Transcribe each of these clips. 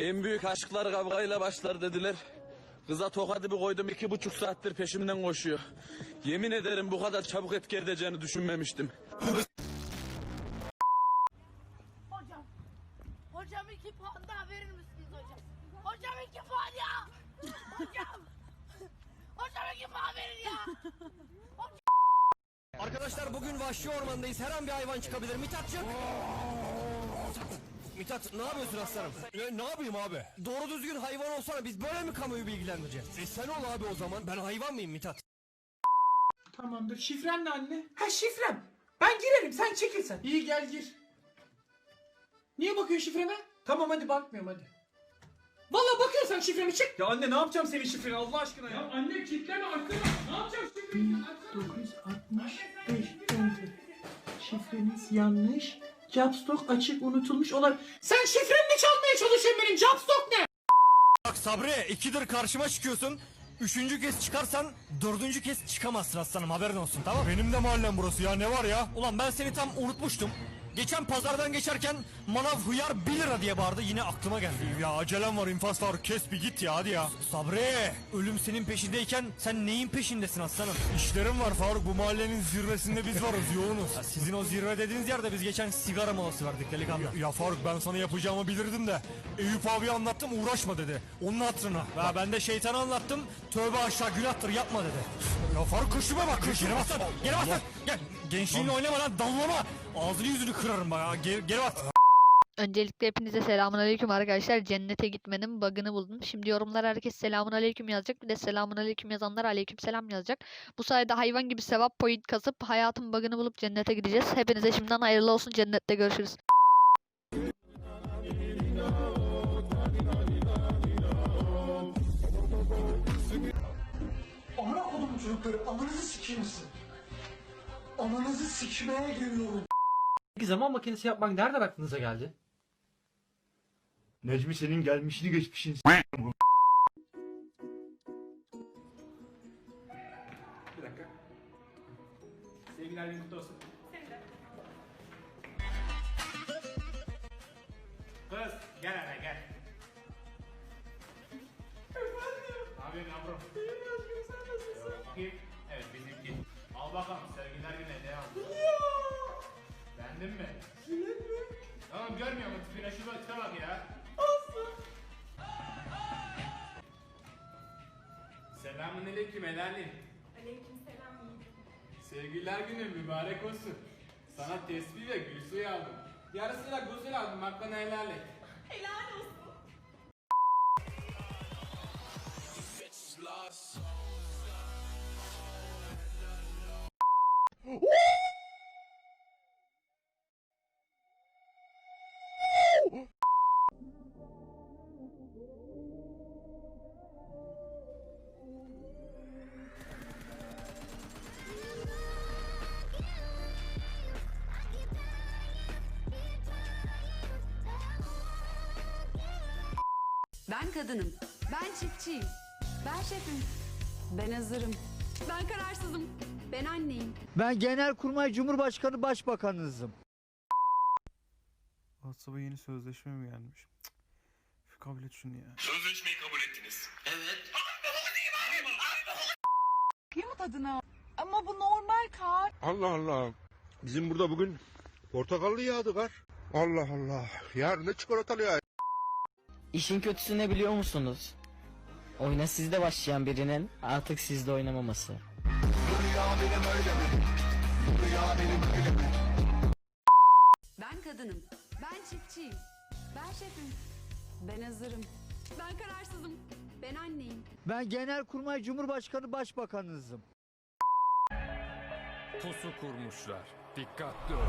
En büyük aşklar kavgayla başlar dediler. Kıza tokadı bir koydum iki buçuk saattir peşimden koşuyor. Yemin ederim bu kadar çabuk etki edeceğini düşünmemiştim. Hocam. Hocam iki puan daha verir misiniz hocam? Hocam iki puan ya. Hocam. Hocam iki puan verin ya. Arkadaşlar bugün vahşi ormandayız. Her an bir hayvan çıkabilir. Mithatçım. Mithat ne yapıyorsun aslanım? E, ne yapayım abi? Doğru düzgün hayvan olsana biz böyle mi kamuoyu bilgilendireceğiz? E sen ol abi o zaman. Ben hayvan mıyım Mithat? Tamamdır. Şifren ne anne? Ha şifrem. Ben girerim sen çekilsen. İyi gel gir. Niye bakıyorsun şifreme? Tamam hadi bakmıyorum hadi. Valla bakıyorsan şifremi çık. Ya anne ne yapacağım senin şifreni Allah aşkına ya. Ya anne kilitleme arkana. Ne yapacağım şifreni? 1965 enter. Şifreniz yanlış. Capstock açık unutulmuş olabilir. Sen şifreni çalmaya çalışıyorsun benim. Capstock ne? Bak Sabri ikidir karşıma çıkıyorsun. Üçüncü kez çıkarsan dördüncü kez çıkamazsın aslanım haberin olsun tamam mı? Benim de mahallem burası ya ne var ya? Ulan ben seni tam unutmuştum. Geçen pazardan geçerken manav hıyar 1 lira diye bağırdı yine aklıma geldi. Ya acelem var infaz var kes bir git ya hadi ya. Sabri ölüm senin peşindeyken sen neyin peşindesin aslanım? İşlerim var Faruk bu mahallenin zirvesinde biz varız yoğunuz. Ya sizin o zirve dediğiniz yerde biz geçen sigara molası verdik delikanlı. Ya, ya Faruk ben sana yapacağımı bilirdim de Eyüp abi anlattım uğraşma dedi. Onun hatırına. Ya ben de şeytanı anlattım. Tövbe aşağı günahtır yapma dedi. Ya Faruk kışıma bak Geri lan. Geri bas lan. Gel. Gençliğinle oynama lan dallama. Ağzını yüzünü kırarım bak. ya. Geri, geri bas. Öncelikle hepinize selamun aleyküm arkadaşlar. Cennete gitmenin bug'ını buldum. Şimdi yorumlara herkes selamun aleyküm yazacak. Bir de selamun aleyküm yazanlar aleyküm selam yazacak. Bu sayede hayvan gibi sevap point kasıp hayatın bug'ını bulup cennete gideceğiz. Hepinize şimdiden hayırlı olsun. Cennette görüşürüz. Amına kodumun çocukları ananızı sikeyim misin? Ananızı sikmeye geliyorum. Peki zaman makinesi yapmak nereden aklınıza geldi? Necmi senin gelmişini geçmişini Bir dakika. Sevgiler günü kutlu olsun. Kız gel hele gel. Efendim? Abi yavrum. İyiyim aşkım sen nasılsın? Bakayım. Evet bizimki. Al bakalım sevgiler günü ne aldın? Beğendin mi? Jilet mi? Tamam görmüyor musun? Tipine şu bakta bak ya. Olsun. Selamun aleyküm helalim. Sevgililer günü mübarek olsun. Sana tesbih ve gül suyu aldım. Yarısıyla gusül aldım hakkını helal et. Ben kadınım. Ben çiftçiyim. Ben şefim. Ben hazırım. Ben kararsızım. Ben anneyim. Ben Genelkurmay Cumhurbaşkanı Başbakanınızım. WhatsApp'a yeni sözleşme mi gelmiş? Cık. Üf, kabul et şunu ya. Ama bu normal kar. Allah Allah. Bizim burada bugün portakallı yağdı kar. Allah Allah. Yarın da çikolatalı yağ. İşin kötüsü ne biliyor musunuz? Oyuna sizde başlayan birinin artık sizde oynamaması. Ben kadınım. Ben çiftçiyim. Ben şefim. Ben hazırım. Ben kararsızım. Ben anneyim. Ben Genelkurmay Cumhurbaşkanı Başbakanınızım. Pusu kurmuşlar. Dikkatli ol.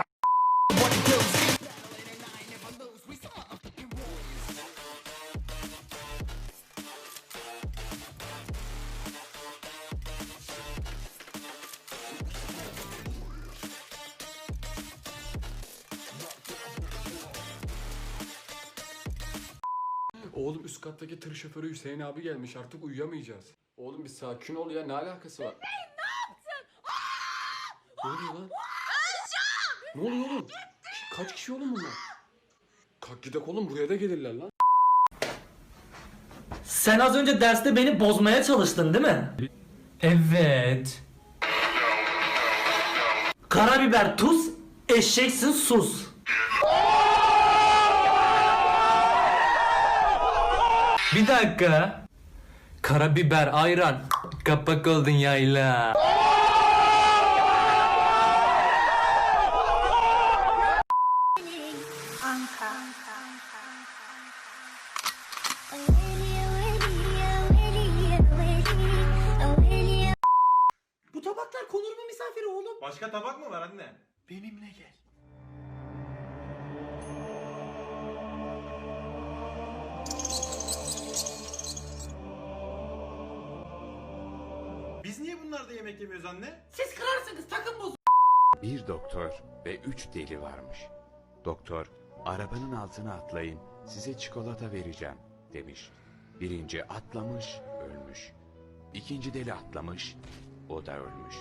Oğlum üst kattaki tır şoförü Hüseyin abi gelmiş artık uyuyamayacağız. Oğlum bir sakin ol ya ne alakası var? Hüseyin ne yaptın? Ne oluyor lan? Ne oluyor oğlum? Kaç kişi oğlum bunlar? Kalk gidek oğlum buraya da gelirler lan. Sen az önce derste beni bozmaya çalıştın değil mi? Evet. Karabiber tuz, eşeksin sus. Bir dakika. Karabiber, ayran. Kapak oldun yayla. Bu tabaklar konur mu misafire oğlum? Başka tabak mı var anne? Benimle gel. Bunlarda yemek yemiyoruz anne? Siz kırarsınız takım bozun. Bir doktor ve üç deli varmış. Doktor, arabanın altına atlayın, size çikolata vereceğim demiş. Birinci atlamış, ölmüş. İkinci deli atlamış, o da ölmüş.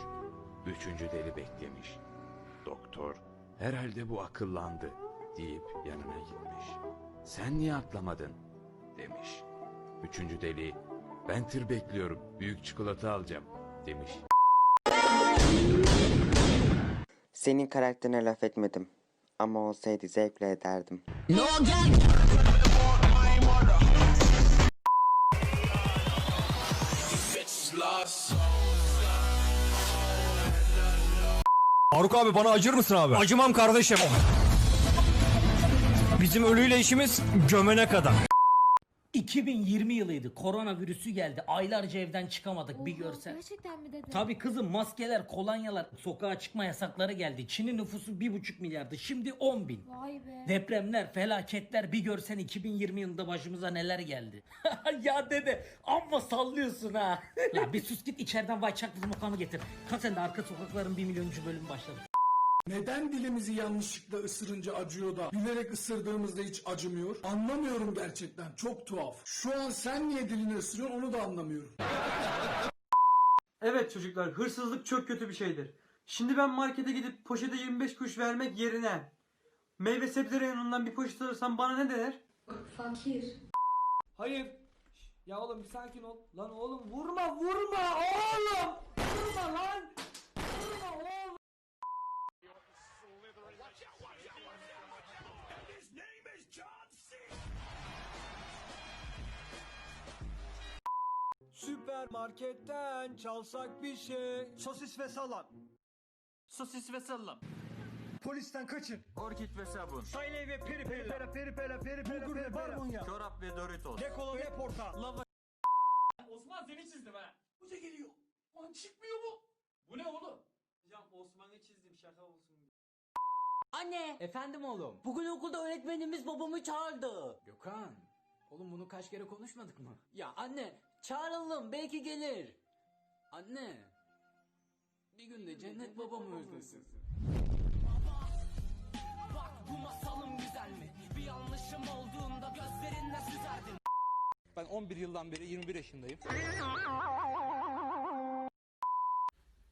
Üçüncü deli beklemiş. Doktor, herhalde bu akıllandı deyip yanına gitmiş. Sen niye atlamadın demiş. Üçüncü deli, ben tır bekliyorum, büyük çikolata alacağım demiş. Senin karakterine laf etmedim. Ama olsaydı zevkle ederdim. Faruk abi bana acır mısın abi? Acımam kardeşim. Bizim ölüyle işimiz gömene kadar. 2020 yılıydı. Koronavirüsü geldi. Aylarca evden çıkamadık bir görsen. Gerçekten mi dedin? Tabii kızım maskeler, kolonyalar, sokağa çıkma yasakları geldi. Çin'in nüfusu 1,5 milyardı. Şimdi 10 bin. Vay be. Depremler, felaketler bir görsen 2020 yılında başımıza neler geldi. ya dede amma sallıyorsun ha. La bir sus git içeriden vay çak bizim okanı getir. Kalk sen de arka sokakların 1 milyonuncu bölümü başladı. Neden dilimizi yanlışlıkla ısırınca acıyor da bilerek ısırdığımızda hiç acımıyor? Anlamıyorum gerçekten. Çok tuhaf. Şu an sen niye dilini ısırıyorsun onu da anlamıyorum. Evet çocuklar hırsızlık çok kötü bir şeydir. Şimdi ben markete gidip poşete 25 kuruş vermek yerine meyve sebze reyonundan bir poşet alırsam bana ne der? Fakir. Hayır. Ya oğlum bir sakin ol. Lan oğlum vurma vurma oğlum. Vurma lan. Süpermarketten çalsak bir şey. Sosis ve salam. Sosis ve salam. Polisten kaçın. Orkid ve sabun. Sayley ve peri peri peri peri peri peri peri Bulgur ve barbunya. Çorap ve Doritos. Ne kola ne porta. Lava. Osman seni çizdim ha. Hoca geliyor. Lan çıkmıyor bu. Bu ne oğlum? Hocam Osman'ı çizdim şaka olsun. Anne. Efendim oğlum. Bugün okulda öğretmenimiz babamı çağırdı. Gökhan. Oğlum bunu kaç kere konuşmadık mı? Ya anne çağıralım belki gelir. Anne. Bir gün de cennet babamı özlesin. Bak bu masalım güzel mi? Bir yanlışım olduğunda gözlerinden süzerdim. Ben 11 yıldan beri 21 yaşındayım.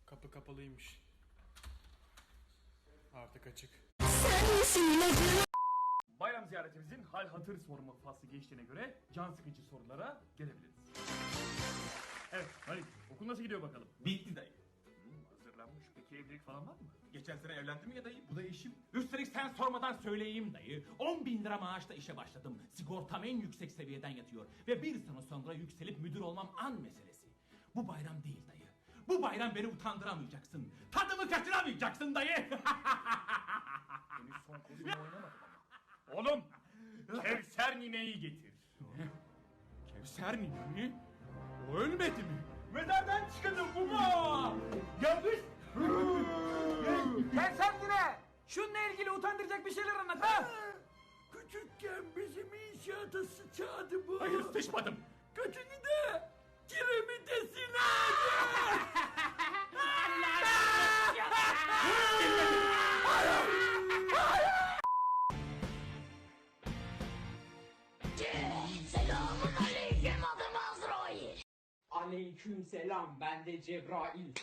Kapı kapalıymış. Artık açık. Bayram ziyaretimizin hal hatır sorma faslı geçtiğine göre can sıkıcı sorulara gelebiliriz. Evet Halit okul nasıl gidiyor bakalım? Bitti dayı. hazırlanmış peki evlilik falan var mı? Geçen sene evlendim ya dayı bu da eşim. Üstelik sen sormadan söyleyeyim dayı. 10 bin lira maaşla işe başladım. Sigortam en yüksek seviyeden yatıyor. Ve bir sene sonra yükselip müdür olmam an meselesi. Bu bayram değil dayı. Bu bayram beni utandıramayacaksın. Tadımı kaçıramayacaksın dayı. Henüz son kozumu oynamadım ama. Oğlum Kevser nineyi getir. Kevser nine mi? O ölmedi mi? Mezardan çıkıldı bu mu? Yanlış. Kevser nine! Şununla ilgili utandıracak bir şeyler anlat ha! Küçükken bizim inşaata sıçadı bu. Hayır sıçmadım. Götünü Aleyküm selam ben de Cebrail.